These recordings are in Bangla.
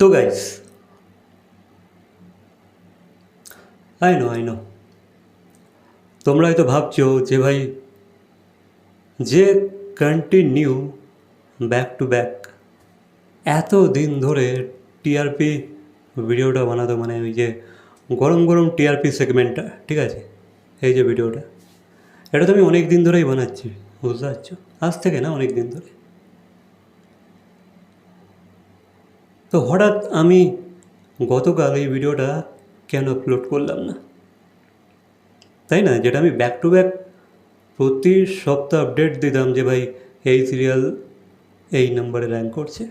তো guys I know I know তোমরা হয়তো ভাবছ যে ভাই, যে কন্টিনিউ ব্যাক টু ব্যাক এত দিন ধরে টিআরপি ভিডিওটা বানাতো মানে ওই যে গরম গরম টিআরপি সেগমেন্টটা ঠিক আছে? এই যে ভিডিওটা, এটা তো আমি অনেক দিন ধরেই বানাচ্ছি, বুঝতে পারছ? আজ থেকে না অনেক দিন ধরে। তো হঠাৎ আমি গতকাল এই ভিডিওটা কেন আপলোড করলাম না? তাই না? যেটা আমি ব্যাক টু ব্যাক প্রতি সপ্তাহ আপডেট দিতাম যে ভাই এই সিরিয়াল এই নম্বরে র্যাঙ্ক করছে।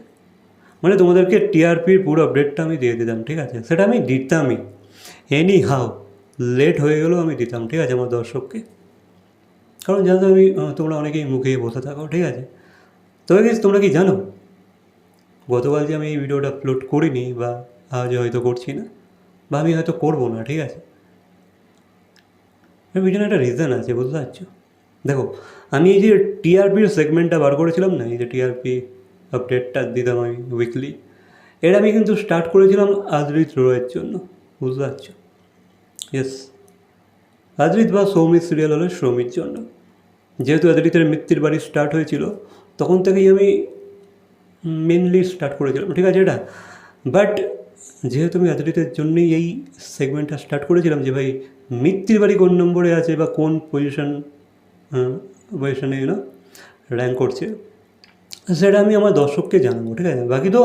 মানে তোমাদেরকে টিআরপির পুরো আপডেটটা আমি দিয়ে দিতাম, ঠিক আছে? সেটা আমি দিতামই। এনি হাও লেট হয়ে গেলেও আমি দিতাম, ঠিক আছে, আমার দর্শককে? কারণ জানতো আমি তোমরা অনেকেই মুখে বসে থাকো, ঠিক আছে? তবে তোমরা কি জানো? গতকাল যে আমি এই ভিডিওটা আপলোড করিনি বা আজ হয়তো করছি না, বা আমি হয়তো করব না, ঠিক আছে? এর পিছনে একটা রিজন আছে, বুঝতে পারছ? দেখো, আমি এই যে টিআরপির সেগমেন্টটা বার করেছিলাম না, এই যে টিআরপি আপডেটটা দিতাম আমি উইকলি এটা আমি কিন্তু স্টার্ট করেছিলাম আদরিত রয়ের জন্য, বুঝতে পারছ? ইয়েস আদরিত বা সৌমিত সিরিয়াল হলো সৌমির জন্য। যেহেতু আদরিতের মৃত্যুর বাড়ি স্টার্ট হয়েছিল, তখন থেকেই আমি মেনলি স্টার্ট করেছিলাম, ঠিক আছে এটা? বাট যেহেতু আমি আদরিতের জন্যই এই সেগমেন্টটা স্টার্ট করেছিলাম যে ভাই মৃত্যুর বাড়ি কোন নম্বরে আছে বা কোন পজিশন পজিশনে না র্যাঙ্ক করছে, সেটা আমি আমার দর্শককে জানাব, ঠিক আছে? বাকি তো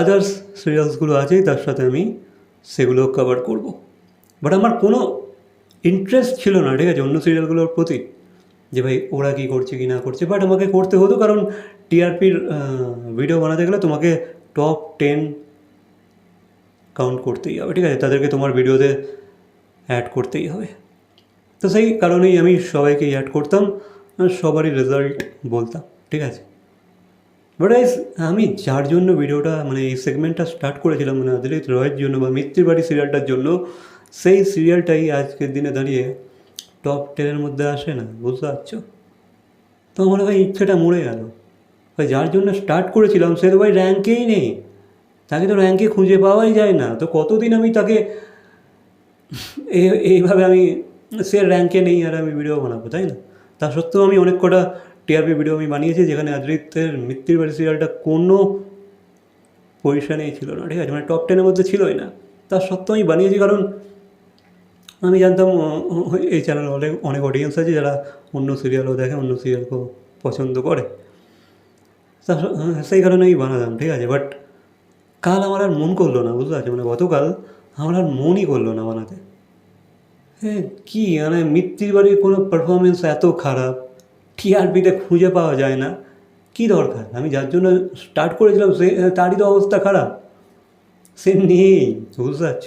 আদার্স সিরিয়ালসগুলো আছেই, তার সাথে আমি সেগুলো কভার করব। বাট আমার কোনো ইন্টারেস্ট ছিল না, ঠিক আছে, অন্য সিরিয়ালগুলোর প্রতি, যে ভাই, ওরা কী করছে, কি না করছে বাট আমাকে করতে হতো কারণ টিআরপির ভিডিও বানাতে গেলে তোমাকে টপ টেন কাউন্ট করতেই হবে, ঠিক আছে? তাদেরকে তোমার ভিডিওতে অ্যাড করতেই হবে। তো সেই কারণেই আমি সবাইকে অ্যাড করতাম, আর সবারই রেজাল্ট বলতাম, ঠিক আছে? বাট আইস আমি যার জন্য ভিডিওটা মানে এই সেগমেন্টটা স্টার্ট করেছিলাম মানে আদিলিত রয়ের জন্য বা মৃত্যুর বাড়ি সিরিয়ালটার জন্য, সেই সিরিয়ালটাই আজকের দিনে দাঁড়িয়ে টপ টেনের মধ্যে আসে না, বুঝতে পারছ? তো আমার ভাই ইচ্ছেটা মরে গেল। ভাই যার জন্য স্টার্ট করেছিলাম, সে তো ভাই র্যাঙ্কেই নেই। তাকে তো র্যাঙ্কে খুঁজে পাওয়াই যায় না। তো কতদিন আমি তাকে এই- এইভাবে আমি, সে র্যাঙ্কে নেই আর আমি ভিডিও বানাবো, তাই না? তা সত্ত্বেও আমি অনেক কটা টিআরপি ভিডিও আমি বানিয়েছি, যেখানে আদ্রিতের মৃত্যুর বাড়ি সিরিয়ালটা কোনো পজিশনেই ছিল না, ঠিক আছে? মানে টপ টেনের মধ্যে ছিলই না। তা সত্ত্বেও আমি বানিয়েছি, কারণ আমি জানতাম এই চ্যানেলে অনেক অনেক অডিয়েন্স আছে যারা অন্য সিরিয়ালও দেখে, অন্য সিরিয়ালকেও পছন্দ করে। সেই কারণে আমি বানালাম, ঠিক আছে? বাট কাল আমার আর মন করল না, বুঝতে পারছ মানে গতকাল আমার আর মনই করল না বানাতে। হ্যাঁ কী মানে মৃত্যুর বাড়ির কোনো পারফরমেন্স এত খারাপ টিআরপিতে খুঁজে পাওয়া যায় না, কী দরকার? আমি যার জন্য স্টার্ট করেছিলাম, সে, তারই তো অবস্থা খারাপ। সে নেই, বুঝতে পারছ?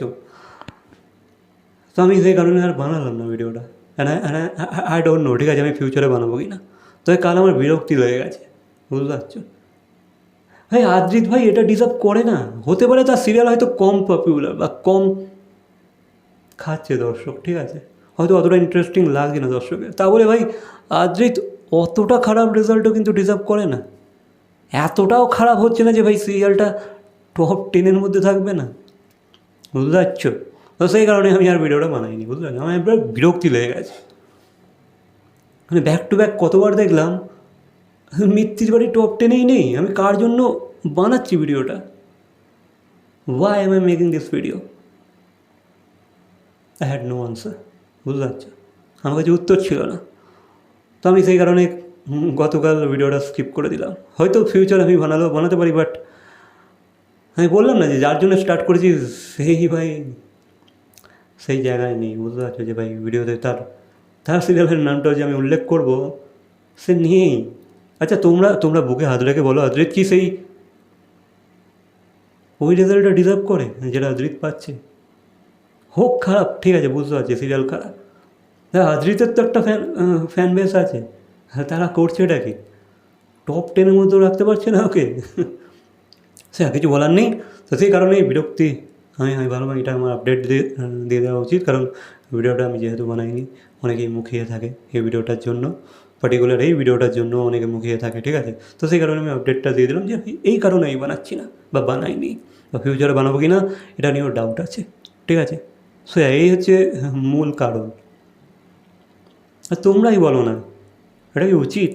তো আমি সেই কারণে আর বানালাম না ভিডিওটা। হ্যাঁ হ্যাঁ আই ডোন্ট নো ঠিক আছে? আমি ফিউচারে বানাবো কি না তবে কাল আমার বিরক্তি লেগে গেছে। বুঝতে পারছ? ভাই, আদ্রিত ভাই, এটা ডিজার্ভ করে না। হতে পারে তার সিরিয়াল হয়তো কম পপুলার বা কম খাচ্ছে দর্শক, ঠিক আছে? হয়তো অতটা ইন্টারেস্টিং লাগছে না দর্শকের। তা বলে ভাই, আদ্রিত অতটা খারাপ রেজাল্টও কিন্তু ডিজার্ভ করে না। এতটাও খারাপ হচ্ছে না যে ভাই সিরিয়ালটা টপ টেনের মধ্যে থাকবে না। বুঝতে পারছ? তো সেই কারণে আমি আর ভিডিওটা বানাইনি, বুঝতে পারছ আমার এবার বিরক্তি লেগে গেছে। মানে ব্যাক টু ব্যাক কতবার দেখলাম মৃত্যুর বাড়ি টপ টেনেই নেই। আমি কার জন্য বানাচ্ছি ভিডিওটা? Why am I making this video I had no answer বুঝতে পারছ? আমার কাছে উত্তর ছিল না। তো আমি সেই কারণে গতকাল ভিডিওটা স্কিপ করে দিলাম। হয়তো ফিউচার আমি বানালেও বানাতে পারি বাট আমি বললাম না যে যার জন্য স্টার্ট করেছি, সেই ভাই, সেই জায়গায় নেই। বুঝতে পারছ যে ভাই, ভিডিওতে তার তার সিরিয়ালের নামটাও যে আমি উল্লেখ করব, সে নেই। আচ্ছা তোমরা তোমরা বুকে হাত রেখে বলো, আদ্রিত কি সেই ওই রেজাল্টটা ডিজার্ভ করে, যেটা আদ্রিত পাচ্ছে? হোক, খারাপ, ঠিক আছে, বুঝতে পারছি সিরিয়াল খারাপ। হ্যাঁ আদ্রিতের তো একটা ফ্যান ফ্যান বেস আছে। হ্যাঁ তারা করছে এটা কি? টপ টেনের মধ্যেও রাখতে পারছে না ওকে? সে কিছু বলার নেই। তো সেই কারণেই বিরক্তি। আমি আমি ভাবলাম এটা আমার আপডেট দিয়ে দিয়ে দেওয়া উচিত। কারণ ভিডিওটা আমি যেহেতু বানাইনি, অনেকেই মুখিয়ে থাকে এই ভিডিওটার জন্য। পার্টিকুলার এই ভিডিওটার জন্য অনেকে মুখিয়ে থাকে, ঠিক আছে? তো সেই কারণে আমি আপডেটটা দিয়ে দিলাম যে, এই কারণে আমি বানাচ্ছি না বা বানাইনি। বা ফিউচারে বানাবো কি না এটা নিয়েও ডাউট আছে, ঠিক আছে? সো এই হচ্ছে মূল কারণ। আর তোমরাই বলো না, এটা কি উচিত?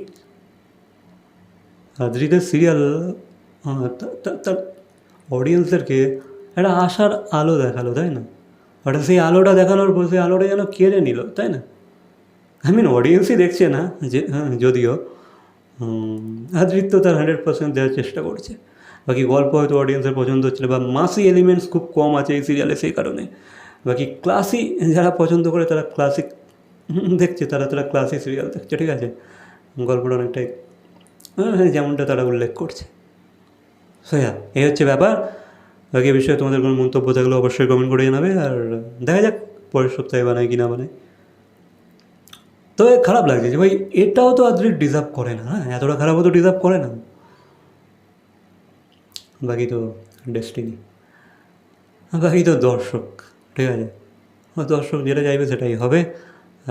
আদ্রিদের সিরিয়াল তার অডিয়েন্সদেরকে একটা আশার আলো দেখাল, তাই না? ওটা সেই আলোটা দেখানোর পর, সেই আলোটা যেন কেড়ে নিল, তাই না? আই মিন অডিয়েন্সই দেখছে না যে হ্যাঁ যদিও আদ্রিত তো তার হান্ড্রেড পার্সেন্ট দেওয়ার চেষ্টা করছে। বাকি গল্প হয়তো অডিয়েন্সের পছন্দ হচ্ছিল বা মাসি এলিমেন্টস খুব কম আছে এই সিরিয়ালে সেই কারণে। বাকি ক্লাসি যারা পছন্দ করে তারা ক্লাসিক দেখছে তারা তারা ক্লাসিক সিরিয়াল দেখছে ঠিক আছে? গল্পটা অনেকটাই হ্যাঁ, যেমনটা তারা উল্লেখ করছে। সো হ্যাঁ এই হচ্ছে ব্যাপার। বাকি বিষয়ে তোমাদের কোনো মন্তব্য থাকলে অবশ্যই কমেন্ট করে জানাবে আর দেখা যাক পরের সপ্তাহে বানায় কি না বানায়। তবে খারাপ লাগছে যে ভাই, এটাও তো আদ্রিক ডিজার্ভ করে না হ্যাঁ? এতটা খারাপও তো ডিজার্ভ করে না। বাকি তো ডেস্টিনি বাকি তো দর্শক, ঠিক আছে? দর্শক যেটা চাইবে সেটাই হবে,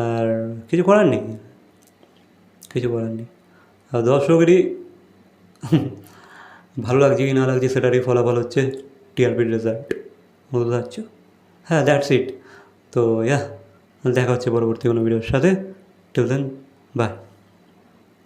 আর কিছু করার নেই। কিছু করার নেই। আর দর্শকেরই ভালো লাগছে কি না লাগছে সেটারই ফলাফল হচ্ছে টিআরপির রেজাল্ট বুঝতে পারছ? হ্যাঁ দ্যাটস ইট তো ইয়া, দেখা হচ্ছে পরবর্তী কোনো ভিডিওর সাথে। Từ dân vậy. Vâng.